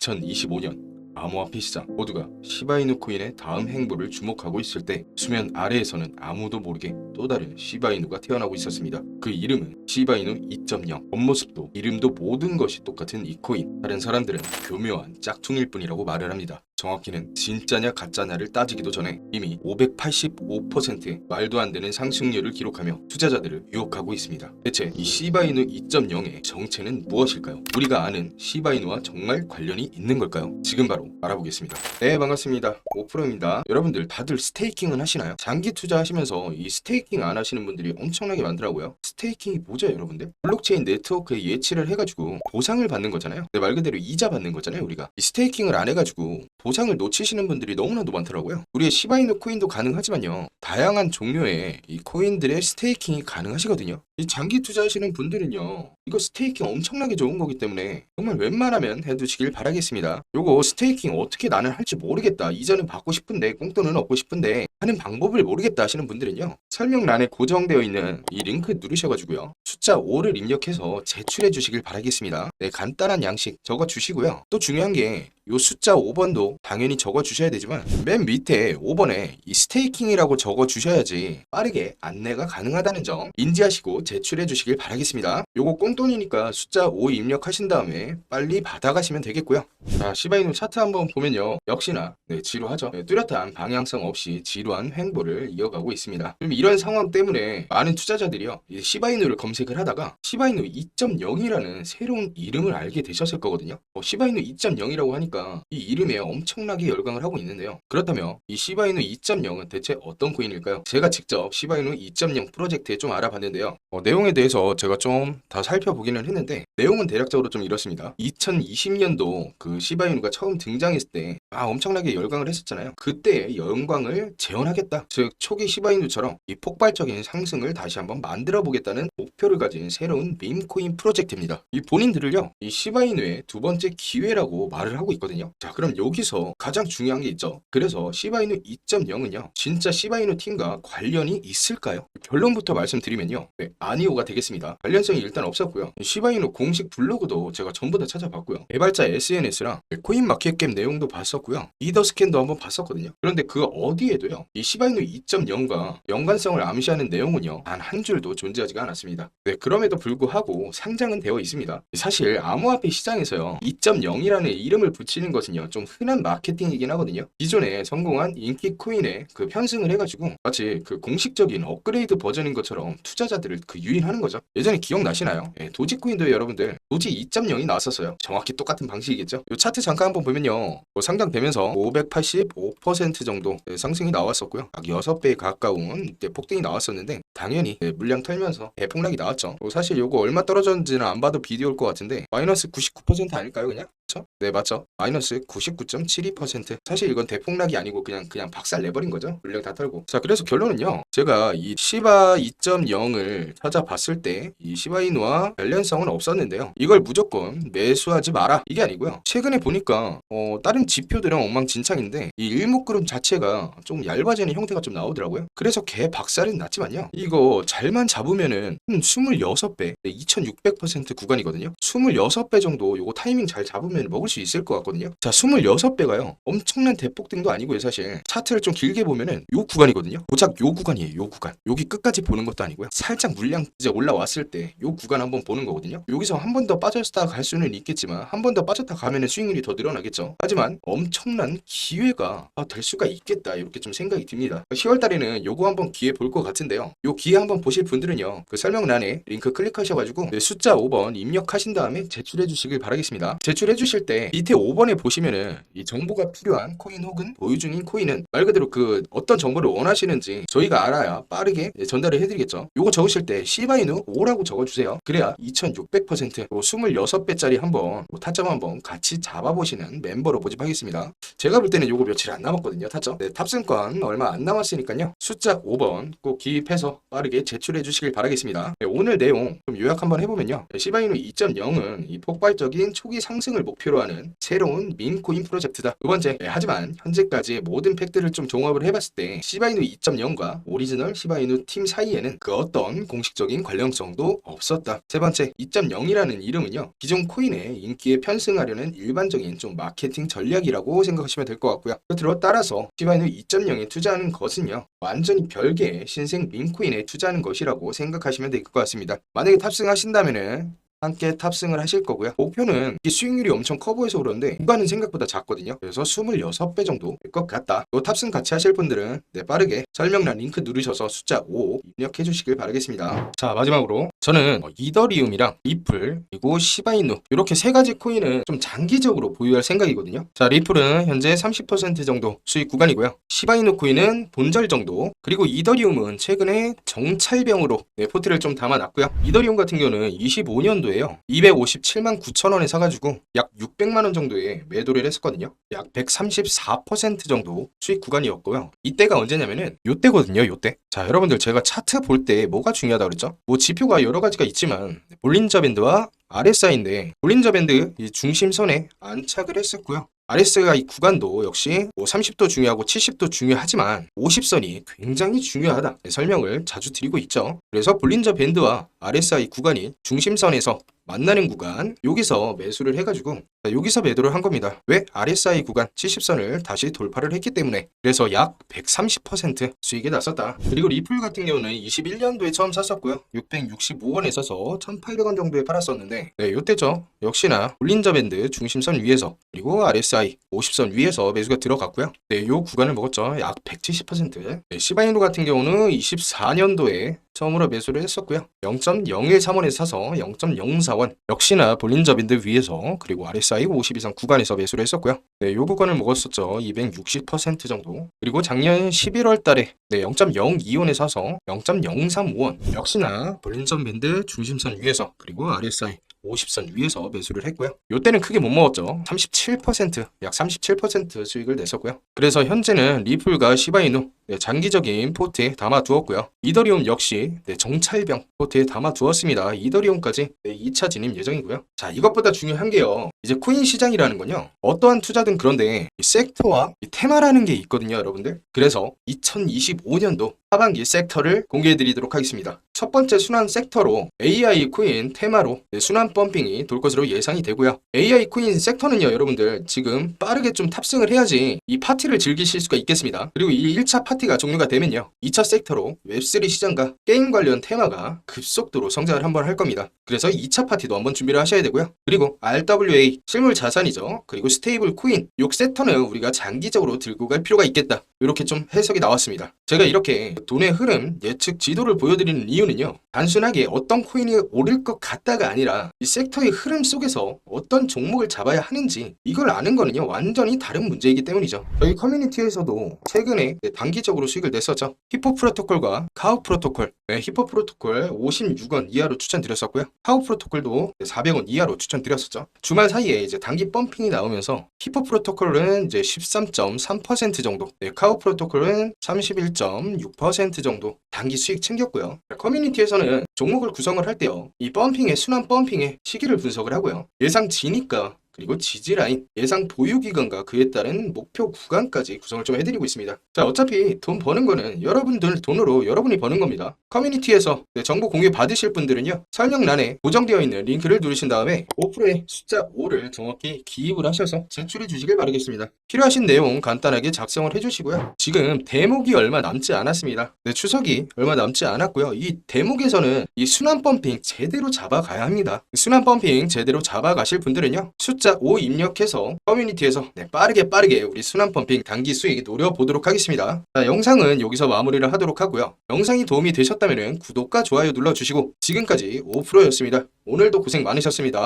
2025년 암호화폐 시장 모두가 시바이누 코인의 다음 행보를 주목하고 있을 때 수면 아래에서는 아무도 모르게 또 다른 시바이누가 태어나고 있었습니다. 그 이름은 시바이누 2.0. 겉모습도 이름도 모든 것이 똑같은 이 코인. 다른 사람들은 교묘한 짝퉁일 뿐이라고 말을 합니다. 정확히는 진짜냐 가짜냐를 따지기도 전에 이미 585% 말도 안 되는 상승률을 기록하며 투자자들을 유혹하고 있습니다. 대체 이 시바이누 2.0의 정체는 무엇일까요? 우리가 아는 시바이누와 정말 관련이 있는 걸까요? 지금 바로 알아보겠습니다. 네 반갑습니다. 오프로입니다. 여러분들 다들 스테이킹은 하시나요? 장기 투자하시면서 이 스테이킹 안 하시는 분들이 엄청나게 많더라고요. 스테이킹이 뭐죠 여러분들? 블록체인 네트워크에 예치를 해가지고 보상을 받는 거잖아요. 네, 말 그대로 이자 받는 거잖아요 우리가. 이 스테이킹을 안 해가지고 보상을 놓치시는 분들이 너무나도 많더라고요. 우리의 시바이누 코인도 가능하지만요. 다양한 종류의 이 코인들의 스테이킹이 가능하시거든요. 이 장기 투자하시는 분들은요. 이거 스테이킹 엄청나게 좋은 거기 때문에 정말 웬만하면 해두시길 바라겠습니다. 요거 스테이킹 어떻게 나는 할지 모르겠다. 이자는 받고 싶은데 꽁돈은 얻고 싶은데 하는 방법을 모르겠다 하시는 분들은요. 설명란에 고정되어 있는 이 링크 누르셔가지고요. 숫자 5를 입력해서 제출해 주시길 바라겠습니다. 네, 간단한 양식 적어 주시고요. 또 중요한 게 요 숫자 5번도 당연히 적어 주셔야 되지만 맨 밑에 5번에 이 스테이킹이라고 적어 주셔야지 빠르게 안내가 가능하다는 점 인지하시고 제출해 주시길 바라겠습니다. 요거 꽁돈이니까 숫자 5 입력하신 다음에 빨리 받아가시면 되겠고요. 자, 시바이누 차트 한번 보면요. 역시나 네, 지루하죠. 네, 뚜렷한 방향성 없이 지루한 횡보를 이어가고 있습니다. 그럼 이런 상황 때문에 많은 투자자들이요. 이 시바이누를 검색을 하다가 시바이누 2.0이라는 새로운 이름을 알게 되셨을 거거든요. 어, 시바이누 2.0이라고 하니까 이 이름에 엄청나게 열광을 하고 있는데요. 그렇다면 이 시바이누 2.0은 대체 어떤 코인일까요? 제가 직접 시바이누 2.0 프로젝트에 좀 알아봤는데요. 어, 내용에 대해서 제가 좀 다 살펴보기는 했는데 내용은 대략적으로 좀 이렇습니다. 2020년도 그 시바이누가 처음 등장했을 때 아, 엄청나게 열광을 했었잖아요. 그때의 영광을 재현하겠다. 즉 초기 시바이누처럼 이 폭발적인 상승을 다시 한번 만들어 보겠다는 목표를 가진 새로운 밈코인 프로젝트입니다. 이 본인들을요. 이 시바이누의 두 번째 기회라고 말을 하고 있거든요. 자, 그럼 여기서 가장 중요한 게 있죠. 그래서 시바이누 2.0은요. 진짜 시바이누 팀과 관련이 있을까요? 결론부터 말씀드리면요. 네, 아 니오가 되겠습니다. 관련성이 일단 없었고요. 시바이누 공식 블로그도 제가 전부 다 찾아봤고요. 개발자 SNS랑 코인 마켓캡 내용도 봤었고요. 리더 스캔도 한번 봤었거든요. 그런데 그 어디에도요. 이 시바이누 2.0과 연관성을 암시하는 내용은요. 단 한 줄도 존재하지가 않았습니다. 네, 그럼에도 불구하고 상장은 되어 있습니다. 사실 암호화폐 시장에서요. 2.0이라는 이름을 붙이는 것은요. 좀 흔한 마케팅이긴 하거든요. 기존에 성공한 인기 코인에 그 편승을 해가지고 마치 그 공식적인 업그레이드 버전인 것처럼 투자자들을 그 유인하는 거죠. 예전에 기억나시나요? 예, 도지코인도 여러분들 도지 2.0이 나왔었어요. 정확히 똑같은 방식이겠죠. 이 차트 잠깐 한번 보면요. 뭐 상당되면서 585% 정도 네, 상승이 나왔었고요. 약 6배 가까운 네, 폭등이 나왔었는데 당연히 네, 물량 털면서 대폭락이 나왔죠. 뭐 사실 요거 얼마 떨어졌는지는 안 봐도 비디오일 것 같은데 마이너스 99% 아닐까요 그냥? 네 맞죠. 마이너스 99.72% 사실 이건 대폭락이 아니고 그냥 그냥 박살 내버린 거죠. 물량 다 털고. 자 그래서 결론은요. 제가 이 시바 2.0을 찾아봤을 때 이 시바이누와 관련성은 없었는데요. 이걸 무조건 매수하지 마라 이게 아니고요. 최근에 보니까 어, 다른 지표들은 엉망진창인데 이 일목그룹 자체가 좀 얇아지는 형태가 좀 나오더라고요. 그래서 개 박살은 났지만요. 이거 잘만 잡으면은 한 26배, 네, 2600% 구간이거든요. 26배 정도 요거 타이밍 잘 잡으면 먹을 수 있을 것 같거든요. 자, 26배가요. 엄청난 대폭등도 아니고요, 사실. 차트를 좀 길게 보면은 요 구간이거든요. 고작 요 구간이에요, 요 구간. 여기 끝까지 보는 것도 아니고요. 살짝 물량 이제 올라왔을 때 요 구간 한번 보는 거거든요. 여기서 한 번 더 빠졌다 갈 수는 있겠지만 한 번 더 빠졌다 가면은 수익률이 더 늘어나겠죠. 하지만 엄청난 기회가 아, 될 수가 있겠다 이렇게 좀 생각이 듭니다. 10월 달에는 요거 한번 기회 볼 것 같은데요. 요 기회 한번 보실 분들은요. 그 설명란에 링크 클릭하셔가지고 네, 숫자 5번 입력하신 다음에 제출해 주시길 바라겠습니다. 제출해 주실 때 밑에 5번에 보시면은 이 정보가 필요한 코인 혹은 보유 중인 코인은 말 그대로 그 어떤 정보를 원하시는지 저희가 알아야 빠르게 네, 전달을 해드리겠죠. 요거 적으실 때 시바이누 5라고 적어주세요. 그래야 2600% 26배짜리 한번 뭐 타점 한번 같이 잡아보시는 멤버로 모집하겠습니다. 제가 볼 때는 요거 며칠 안 남았거든요. 타점. 네, 탑승권 얼마 안 남았으니까요. 숫자 5번 꼭 기입해서 빠르게 제출해 주시길 바라겠습니다. 네, 오늘 내용 좀 요약 한번 해보면요. 네, 시바이누 2.0은 이 폭발적인 초기 상승을 목표 목표로 하는 새로운 민코인 프로젝트다. 두 번째, 네, 하지만 현재까지의 모든 팩트를 좀 종합을 해봤을 때 시바이누 2.0과 오리지널 시바이누 팀 사이에는 그 어떤 공식적인 관련성도 없었다. 세 번째, 2.0이라는 이름은요. 기존 코인의 인기에 편승하려는 일반적인 좀 마케팅 전략이라고 생각하시면 될 것 같고요. 끝으로 따라서 시바이누 2.0에 투자하는 것은요. 완전히 별개의 신생 민코인에 투자하는 것이라고 생각하시면 될 것 같습니다. 만약에 탑승하신다면은 함께 탑승을 하실 거고요. 목표는 이게 수익률이 엄청 커 보여서 그런데 구간은 생각보다 작거든요. 그래서 26배 정도 될 것 같다. 또 탑승 같이 하실 분들은 네, 빠르게 설명란 링크 누르셔서 숫자 5 입력해 주시길 바라겠습니다. 자 마지막으로 저는 어, 이더리움이랑 리플 그리고 시바이누 이렇게 세 가지 코인을 좀 장기적으로 보유할 생각이거든요. 자 리플은 현재 30% 정도 수익 구간이고요. 시바이누 코인은 본절 정도 그리고 이더리움은 최근에 정찰병으로 네, 포트를 좀 담아놨고요. 이더리움 같은 경우는 25년도 에요. 257만 9천 원에 사가지고 약 600만 원 정도에 매도를 했었거든요. 약 134% 정도 수익 구간이었고요. 이때가 언제냐면은 요때거든요. 요때. 자 여러분들 제가 차트 볼 때 뭐가 중요하다 그랬죠? 뭐 지표가 여러 가지가 있지만 볼린저 밴드와 RSI인데 볼린저 밴드 이 중심선에 안착을 했었고요. RSI 구간도 역시 뭐 30도 중요하고 70도 중요하지만 50선이 굉장히 중요하다 설명을 자주 드리고 있죠. 그래서 볼린저 밴드와 RSI 구간이 중심선에서 만나는 구간 여기서 매수를 해가지고 자, 여기서 매도를 한 겁니다. 왜? RSI 구간 70선을 다시 돌파를 했기 때문에 그래서 약 130% 수익이 났었다. 그리고 리플 같은 경우는 21년도에 처음 샀었고요. 665원에 사서 1,800원 정도에 팔았었는데 네, 요때죠. 역시나 볼린저 밴드 중심선 위에서 그리고 RSI 50선 위에서 매수가 들어갔고요. 네, 요 구간을 먹었죠. 약 170%. 네, 시바이누 같은 경우는 24년도에 처음으로 매수를 했었고요. 0.013원에 사서 0.04원 역시나 볼린저 밴드 위에서 그리고 RSI 50 이상 구간에서 매수를 했었고요. 네, 요 구간을 먹었었죠. 260% 정도. 그리고 작년 11월 달에 네, 0.02원에 사서 0.035원 역시나 볼린저 밴드 중심선 위에서 그리고 RSI 50선 위에서 매수를 했고요. 요때는 크게 못 먹었죠. 37%, 약 37% 수익을 냈었고요. 그래서 현재는 리플과 시바이누 네, 장기적인 포트에 담아두었고요. 이더리움 역시 네, 정찰병 포트에 담아두었습니다. 이더리움까지 네, 2차 진입 예정이고요. 자, 이것보다 중요한 게요. 이제 코인 시장이라는 건요. 어떠한 투자든 그런데 이 섹터와 이 테마라는 게 있거든요, 여러분들. 그래서 2025년도 하반기 섹터를 공개해 드리도록 하겠습니다. 첫 번째 순환 섹터로 AI 코인 테마로 네, 순환 펌핑이 돌 것으로 예상이 되고요. AI 코인 섹터는요, 여러분들 지금 빠르게 좀 탑승을 해야지 이 파티를 즐기실 수가 있겠습니다. 그리고 이 1차 파티가 종료가 되면요. 2차 섹터로 웹3 시장과 게임 관련 테마가 급속도로 성장을 한번 할 겁니다. 그래서 2차 파티도 한번 준비를 하셔야 되고요. 그리고 RWA 실물 자산이죠. 그리고 스테이블 코인 요 섹터는 우리가 장기적으로 들고 갈 필요가 있겠다. 이렇게 좀 해석이 나왔습니다. 제가 이렇게 돈의 흐름 예측 지도를 보여드리는 이유는요. 단순하게 어떤 코인이 오를 것 같다가 아니라 이 섹터의 흐름 속에서 어떤 종목을 잡아야 하는지 이걸 아는 거는요. 완전히 다른 문제이기 때문이죠. 저희 커뮤니티에서도 최근에 네, 단기적으로 수익을 냈었죠. 히포 프로토콜과 카우 프로토콜. 네, 히포 프로토콜 56원 이하로 추천드렸었고요. 카우 프로토콜도 400원 이하로 추천드렸었죠. 주말 사이에 이제 단기 펌핑이 나오면서 히포 프로토콜은 이제 13.3% 정도, 네, 카우 프로토콜은 31.6% 정도 단기 수익 챙겼고요. 커뮤니티에서는 종목을 구성을 할 때요. 이 펌핑의 순환 펌핑의 시기를 분석을 하고요. 예상 지니까 그리고 지지 라인, 예상 보유 기간과 그에 따른 목표 구간까지 구성을 좀 해드리고 있습니다. 자, 어차피 돈 버는 거는 여러분들 돈으로 여러분이 버는 겁니다. 커뮤니티에서 네, 정보 공유 받으실 분들은요, 설명란에 고정되어 있는 링크를 누르신 다음에 5%의 숫자 5를 정확히 기입을 하셔서 제출해 주시길 바라겠습니다. 필요하신 내용 간단하게 작성을 해주시고요. 지금 대목이 얼마 남지 않았습니다. 네, 추석이 얼마 남지 않았고요. 이 대목에서는 이 순환 펌핑 제대로 잡아가야 합니다. 순환 펌핑 제대로 잡아가실 분들은요, 숫자 5 입력해서 커뮤니티에서 네, 빠르게 빠르게 우리 순환 펌핑 단기 수익 노려보도록 하겠습니다. 자, 영상은 여기서 마무리를 하도록 하고요. 영상이 도움이 되셨다면 구독과 좋아요 눌러주시고 지금까지 5%였습니다. 오늘도 고생 많으셨습니다.